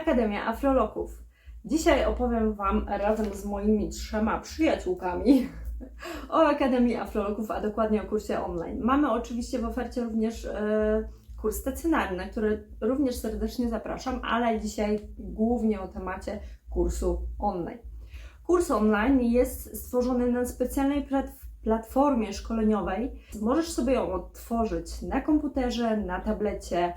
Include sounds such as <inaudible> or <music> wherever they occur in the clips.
Akademia Afroloków. Dzisiaj opowiem Wam razem z moimi trzema przyjaciółkami <laughs> o Akademii Afroloków, a dokładnie o kursie online. Mamy oczywiście w ofercie również e, kurs stacjonarny, na który również serdecznie zapraszam, ale dzisiaj głównie o temacie kursu online. Kurs online jest stworzony na specjalnej plat- platformie szkoleniowej. Możesz sobie ją odtworzyć na komputerze, na tablecie,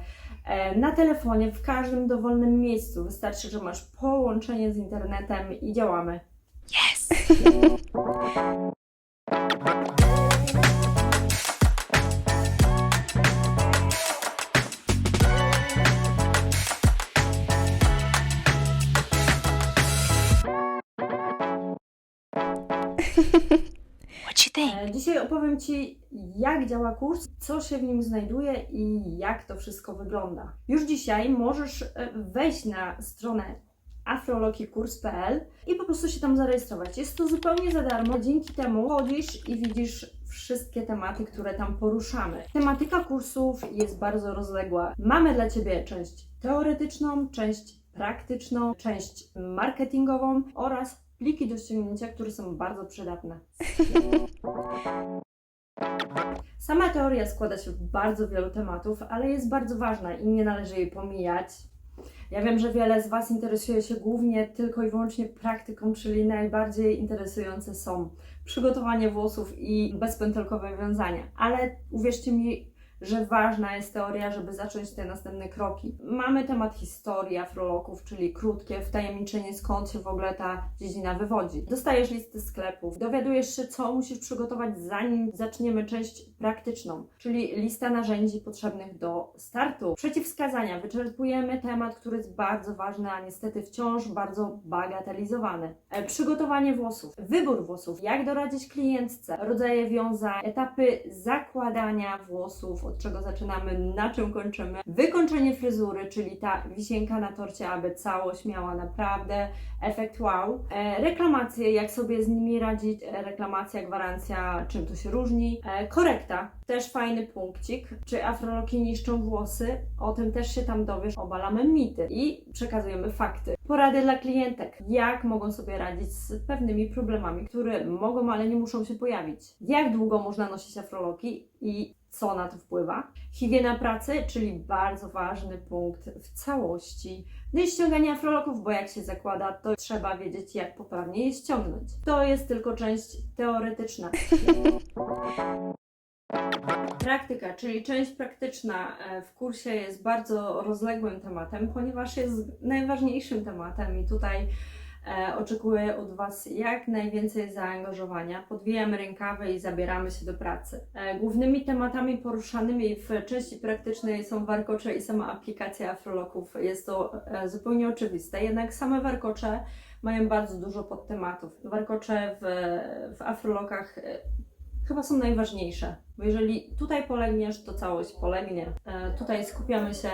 na telefonie, w każdym dowolnym miejscu. Wystarczy, że masz połączenie z internetem i działamy. <laughs> What you think? Dzisiaj opowiem Ci, jak działa kurs, co się w nim znajduje i jak to wszystko wygląda. Już dzisiaj możesz e, wejść na stronę afrolokikurs.pl i po prostu się tam zarejestrować. Jest to zupełnie za darmo. Dzięki temu chodzisz i widzisz wszystkie tematy, które tam poruszamy. Tematyka kursów jest bardzo rozległa. Mamy dla Ciebie część teoretyczną, część praktyczną, część marketingową oraz pliki do ściągnięcia, które są bardzo przydatne. Sama teoria składa się z bardzo wielu tematów, ale jest bardzo ważna i nie należy jej pomijać. Ja wiem, że wiele z Was interesuje się głównie tylko i wyłącznie praktyką, czyli najbardziej interesujące są przygotowanie włosów i bezpętelkowe wiązania. Ale uwierzcie mi, że ważna jest teoria, żeby zacząć te następne kroki. Mamy temat historii afroloków, czyli krótkie wtajemniczenie, skąd się w ogóle ta dziedzina wywodzi. Dostajesz listy sklepów, dowiadujesz się, co musisz przygotować, zanim zaczniemy część praktyczną, czyli lista narzędzi potrzebnych do startu. Przeciwwskazania. Wyczerpujemy temat, który jest bardzo ważny, a niestety wciąż bardzo bagatelizowany. E, Przygotowanie włosów, wybór włosów, jak doradzić klientce, rodzaje wiązań, etapy zakładania włosów, od czego zaczynamy, na czym kończymy, wykończenie fryzury, czyli ta wisienka na torcie, aby całość miała naprawdę efekt wow. E, reklamacje, jak sobie z nimi radzić, e, reklamacja, gwarancja, czym to się różni. E, korekta, też fajny punkcik. Czy afroloki niszczą włosy? O tym też się tam dowiesz. Obalamy mity i przekazujemy fakty. Porady dla klientek, jak mogą sobie radzić z pewnymi problemami, które mogą, ale nie muszą się pojawić. Jak długo można nosić afroloki i co na to wpływa. Higiena pracy, czyli bardzo ważny punkt w całości. No i ściąganie afroloków, bo jak się zakłada, to trzeba wiedzieć, jak poprawnie je ściągnąć. To jest tylko część teoretyczna. Praktyka, czyli część praktyczna e, w kursie jest bardzo rozległym tematem, ponieważ jest najważniejszym tematem i tutaj oczekuję od Was jak najwięcej zaangażowania. Podwijamy rękawy i zabieramy się do pracy. E, głównymi tematami poruszanymi w części praktycznej są warkocze i sama aplikacja afroloków. Jest to e, zupełnie oczywiste, jednak same warkocze mają bardzo dużo podtematów. Warkocze w, w afrolokach e, chyba są najważniejsze, bo jeżeli tutaj polegniesz, to całość polegnie. E, Tutaj skupiamy się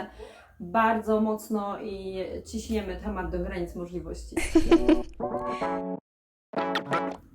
bardzo mocno i ciśniemy temat do granic możliwości. <laughs>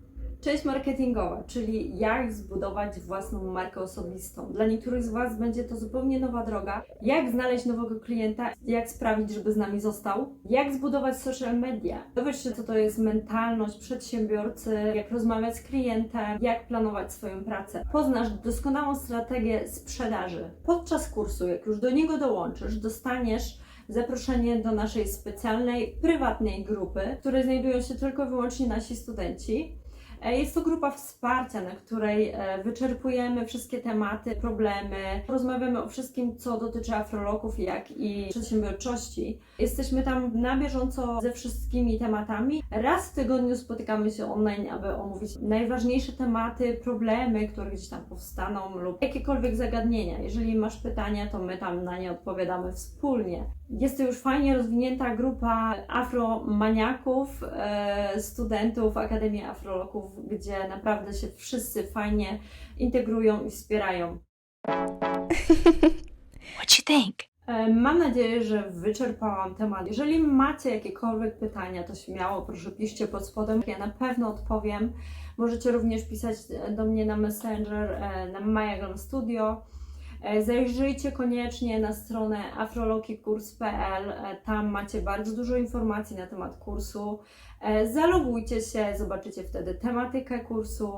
Część marketingowa, czyli jak zbudować własną markę osobistą. Dla niektórych z Was będzie to zupełnie nowa droga. Jak znaleźć nowego klienta, jak sprawić, żeby z nami został, jak zbudować social media. Dowiesz się, co to jest mentalność przedsiębiorcy, jak rozmawiać z klientem, jak planować swoją pracę. Poznasz doskonałą strategię sprzedaży. Podczas kursu, jak już do niego dołączysz, dostaniesz zaproszenie do naszej specjalnej, prywatnej grupy, w której znajdują się tylko i wyłącznie nasi studenci. E, Jest to grupa wsparcia, na której e, wyczerpujemy wszystkie tematy, problemy, rozmawiamy o wszystkim, co dotyczy afroloków, jak i przedsiębiorczości. Jesteśmy tam na bieżąco ze wszystkimi tematami. Raz w tygodniu spotykamy się online, aby omówić najważniejsze tematy, problemy, które gdzieś tam powstaną lub jakiekolwiek zagadnienia. Jeżeli masz pytania, to my tam na nie odpowiadamy wspólnie. Jest to już fajnie rozwinięta grupa afromaniaków, e, studentów Akademii Gdzie naprawdę się wszyscy fajnie integrują i wspierają. <laughs> What you think? E, Mam nadzieję, że wyczerpałam temat. Jeżeli macie jakiekolwiek pytania, to śmiało proszę piszcie pod spodem. Ja na pewno odpowiem. Możecie również pisać do mnie na Messenger, e, na Mayagram Studio. E, Zajrzyjcie koniecznie na stronę afrolokikurs.pl. E, Tam macie bardzo dużo informacji na temat kursu. E, Zalogujcie się, zobaczycie wtedy tematykę kursu,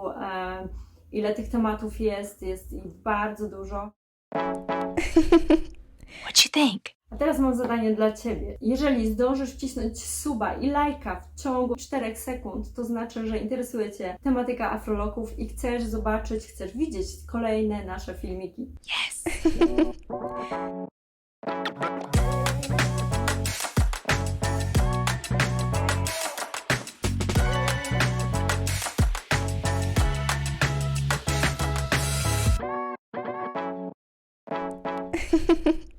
ile tych tematów jest, jest ich bardzo dużo. <laughs> What you think? A teraz mam zadanie dla Ciebie. Jeżeli zdążysz wcisnąć suba i lajka w ciągu 4 sekund, to znaczy, że interesuje Cię tematyka afroloków i chcesz zobaczyć, chcesz widzieć kolejne nasze filmiki. Yes. <laughs>